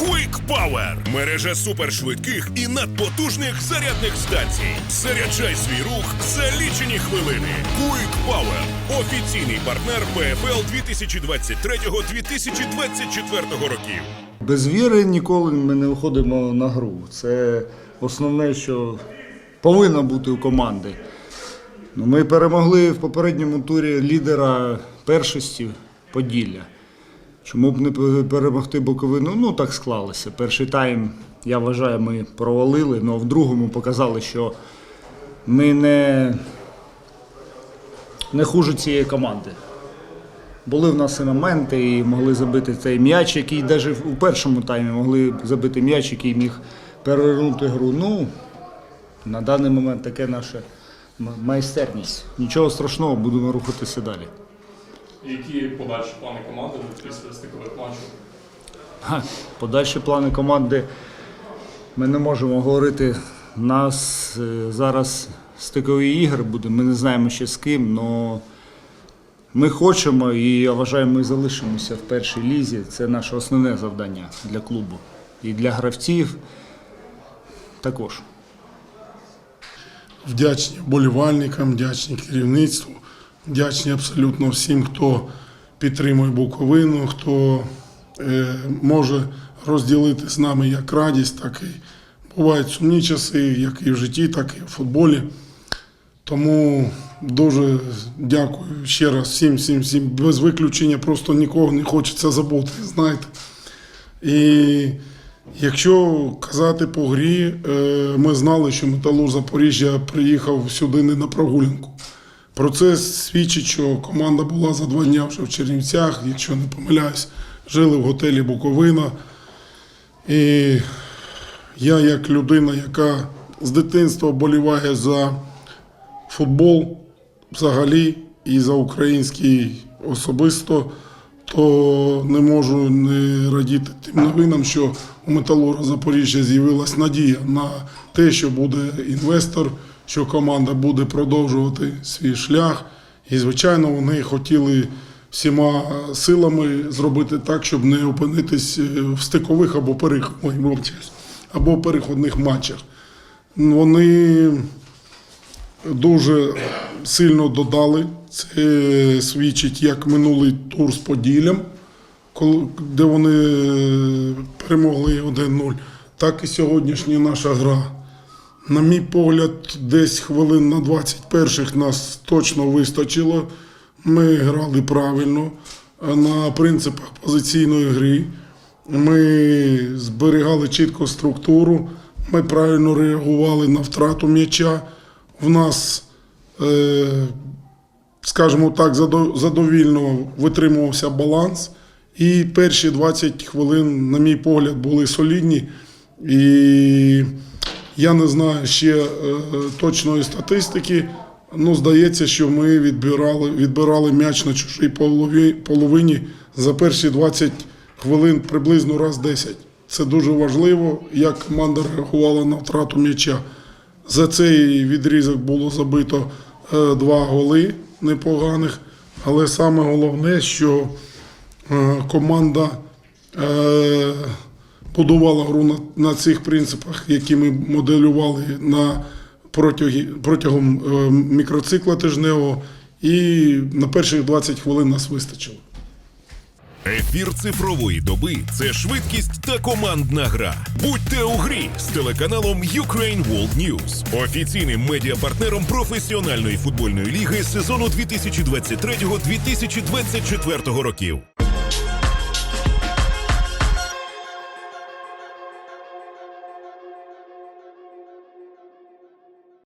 Power – мережа супершвидких і надпотужних зарядних станцій. Заряджай свій рух за лічені хвилини. Quick Power – офіційний партнер ПФЛ 2023-2024 років. Без віри ніколи ми не виходимо на гру. Це основне, що повинно бути у команди. Ну, Ми перемогли в попередньому турі лідера першості Поділля. Чому б не перемогти Буковину? Ну, так склалося. Перший тайм, я вважаю, ми провалили, але в другому показали, що ми не, не хуже цієї команди. Були в нас і моменти, і могли забити цей м'яч, який навіть у першому таймі могли забити м'яч, який міг перевернути гру. Ну, на даний момент таке наша майстерність. Нічого страшного, будемо рухатися далі. Які подальші плани команди після стикових матчів? Подальші плани команди ми не можемо говорити. У нас е, зараз стикові ігри буде, ми не знаємо ще з ким, але ми хочемо і я вважаю, ми залишимося в першій лізі. Це наше основне завдання для клубу. І для гравців також. Вдячні болівальникам, вдячні керівництву, вдячні абсолютно всім, хто підтримує Буковину, хто е, може розділити з нами як радість, так і бувають сумні часи, як і в житті, так і в футболі. Тому дуже дякую ще раз всім, всім, всім. Без виключення просто нікого не хочеться забути, знаєте. І якщо казати по грі, е, ми знали, що Металург Запоріжжя приїхав сюди не на прогулянку. Про це свідчить, що команда була за два дня вже в Чернівцях, якщо не помиляюсь, жили в готелі Буковина. І я, як людина, яка з дитинства боліває за футбол взагалі і за український особисто, то не можу не радіти тим новинам, що у Металурга Запоріжжя з'явилась надія на те, що буде інвестор, що команда буде продовжувати свій шлях. І, звичайно, вони хотіли всіма силами зробити так, щоб не опинитись е, в стикових або. Або переходних матчах. Вони дуже сильно додали. Це свідчить як минулий тур з Поділлям, де вони е, перемогли 1-0, так і сьогоднішня наша гра. На мій погляд, десь хвилин на 21-х нас точно вистачило. Ми грали правильно на принципах позиційної гри. Ми зберігали чітко структуру, ми правильно реагували на втрату м'яча. В нас, е, скажімо так, задовільно витримувався баланс. І перші 20 хвилин, на мій погляд, були солідні. І я не знаю ще е, точної статистики. Ну, здається, що ми відбирали, відбирали м'яч на чужій половині за перші 20 хвилин приблизно раз 10. Це дуже важливо, як команда реагувала на втрату м'яча. За цей відрізок було забито е, два голи непоганих. Але саме головне, що е, команда е, будувала гру на, на цих принципах, які ми моделювали на протягі, протягом е, мікроцикла тижневого. І на перших 20 хвилин нас вистачило. Ефір цифрової доби це швидкість та командна гра. Будьте у грі з телеканалом Ukraine World News, офіційним медіапартнером професіональної футбольної ліги сезону 2023-2024 років.